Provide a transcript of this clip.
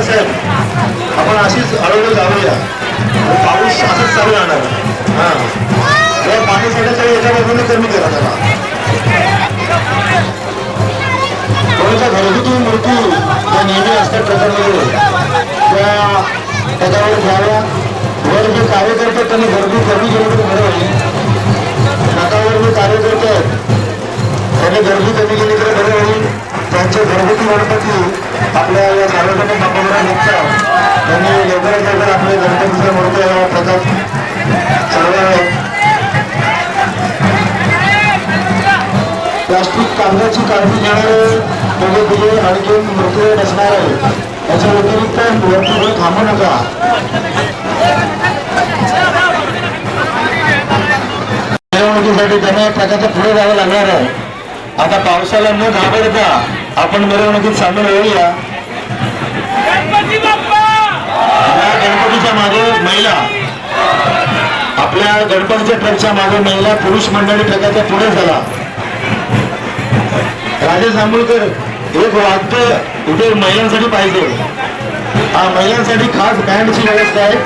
आपण अशीच हळूहळू जाऊया. पाऊस असंच चालू राहणार. हा. पाणी साठायचं याच्या बाजूने कमी केला त्याला नेहमी असतात त्याच्यामध्ये त्या त्याच्यावर घ्याव्या. वर जे कार्यकर्ते त्यांनी गर्दी कमी केली तर बरं होईल नाकावर जे कार्यकर्ते आहेत त्यांनी गर्दी कमी केली तर बरं होईल त्यांचे घरगुती गणपती आपल्या या सार्वजनिक बापावर निघतात त्यांनी लवकरात लवकर आपले गणपतीच्या मूर्त्या प्रकाश प्लास्टिक कागदाची काळजी घेणारे म्हणजे दिले आणखी मृत्यू नसणार आहे त्याच्या व्यतिरिक्त वरती थांबू नका. मिरवणुकीसाठी त्यांना प्रकारचं पुढे जावं लागणार आहे. आता पावसाला न घाबरता आपण मिरवणुकीत सामील होऊया. या गणपतीच्या मागे महिला. आपल्या गणपतीच्या ट्रकच्या मागे महिला पुरुष मंडळी ट्रकाच्या पुढे झाला राजेश जांभूळकर एक वाक्य कुठे महिलांसाठी पाहिजे? हा महिलांसाठी खास बँडची व्यवस्था आहे.